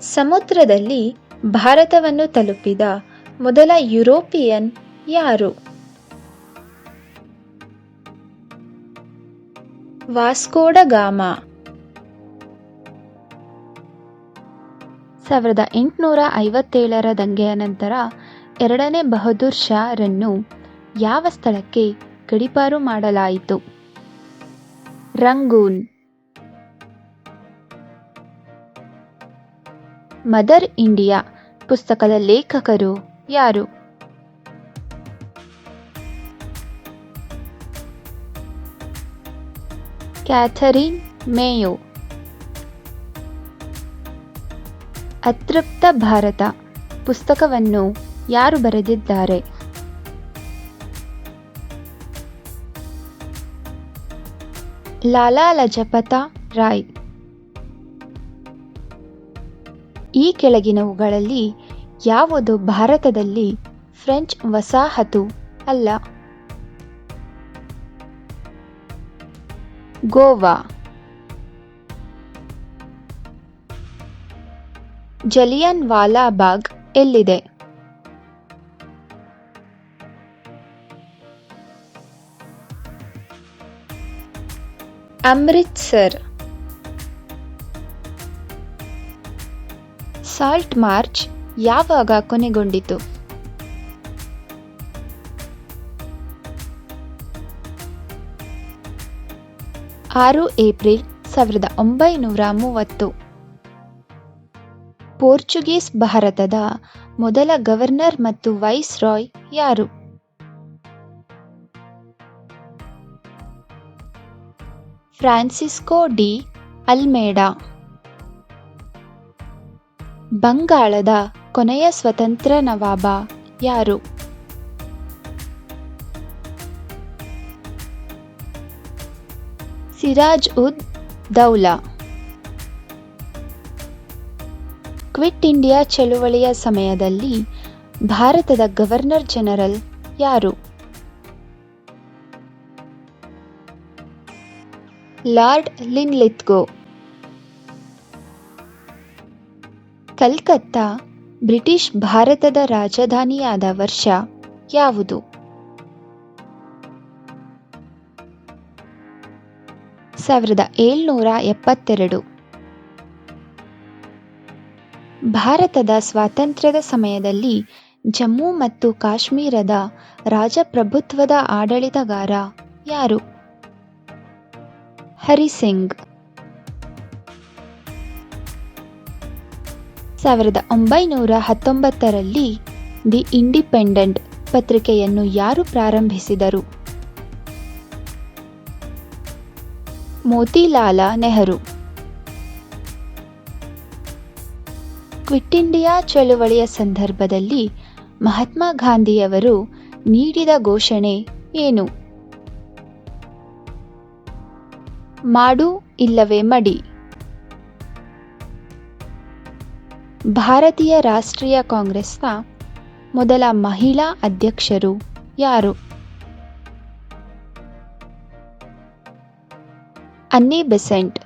ಸಮುದ್ರದಲ್ಲಿ ಭಾರತವನ್ನು ತಲುಪಿದ ಮೊದಲ ಯುರೋಪಿಯನ್ ಯಾರು? Vasco da Gama. ಸಾವಿರದ ಎಂಟುನೂರ ಐವತ್ತೇಳರ ದಂಗೆಯ ನಂತರ ಎರಡನೇ ಬಹದ್ದೂರ್ ಶಾರನ್ನು ಯಾವ ಸ್ಥಳಕ್ಕೆ ಗಡೀಪಾರು ಮಾಡಲಾಯಿತು? ರಂಗೂನ್. ಮದರ್ ಇಂಡಿಯಾ ಪುಸ್ತಕದ ಲೇಖಕರು ಯಾರು? Katherine Mayo. ಅತೃಪ್ತ ಭಾರತ ಪುಸ್ತಕವನ್ನು ಯಾರು ಬರೆದಿದ್ದಾರೆ? ಲಾಲಾ ಲಜಪತ ರಾಯ್. ಈ ಕೆಳಗಿನವುಗಳಲ್ಲಿ ಯಾವುದು ಭಾರತದಲ್ಲಿ ಫ್ರೆಂಚ್ ವಸಾಹತು ಅಲ್ಲ? ಗೋವಾ. ಜಲಿಯನ್ ವಾಲಾ ಬಾಗ್ ಎಲ್ಲಿದೆ? ಅಮೃತ್ಸರ್. ಸಾಲ್ಟ್ ಮಾರ್ಚ್ ಯಾವಾಗ ಕೊನೆಗೊಂಡಿತು? ಆರು ಏಪ್ರಿಲ್ ಸಾವಿರದ ಒಂಬೈನೂರ ಮೂವತ್ತು. ಪೋರ್ಚುಗೀಸ್ ಭಾರತದ ಮೊದಲ ಗವರ್ನರ್ ಮತ್ತು ವೈಸ್ ರಾಯ್ ಯಾರು? Francisco de Almeida. ಬಂಗಾಳದ ಕೊನೆಯ ಸ್ವತಂತ್ರ ನವಾಬ ಯಾರು? ಸಿರಾಜ್ ಉದ್ ದೌಲಾ. ಕ್ವಿಟ್ ಇಂಡಿಯಾ ಚಳುವಳಿಯ ಸಮಯದಲ್ಲಿ ಭಾರತದ ಗವರ್ನರ್ ಜನರಲ್ ಯಾರು? ಲಾರ್ಡ್ ಲಿನ್ಲಿತ್ಗೋ ಕಲ್ಕತ್ತಾ, ಬ್ರಿಟಿಷ್ ಭಾರತದ ರಾಜಧಾನಿಯಾದ ವರ್ಷ ಯಾವುದು? ಸಾವಿರದ ಏಳ್ನೂರ ಎಪ್ಪತ್ತೆರಡು. ಭಾರತದ ಸ್ವಾತಂತ್ರ್ಯದ ಸಮಯದಲ್ಲಿ ಜಮ್ಮು ಮತ್ತು ಕಾಶ್ಮೀರದ ರಾಜಪ್ರಭುತ್ವದ ಆಡಳಿತಗಾರ ಯಾರು? ಹರಿಸಿಂಗ್. ಸಾವಿರದ ಒಂಬೈನೂರ ಹತ್ತೊಂಬತ್ತರಲ್ಲಿ ದಿ ಇಂಡಿಪೆಂಡೆಂಟ್ ಪತ್ರಿಕೆಯನ್ನು ಯಾರು ಪ್ರಾರಂಭಿಸಿದರು? ಮೋತಿಲಾಲ ನೆಹರು. ಕ್ವಿಟ್ ಇಂಡಿಯಾ ಚಳುವಳಿಯ ಸಂದರ್ಭದಲ್ಲಿ ಮಹಾತ್ಮ ಗಾಂಧಿಯವರು ನೀಡಿದ ಘೋಷಣೆ ಏನು? ಮಾಡು ಇಲ್ಲವೇ ಮಡಿ. ಭಾರತೀಯ ರಾಷ್ಟ್ರೀಯ ಕಾಂಗ್ರೆಸ್ನ ಮೊದಲ ಮಹಿಳಾ ಅಧ್ಯಕ್ಷರು ಯಾರು? ಅನ್ನಿ ಬೆಸೆಂಟ್.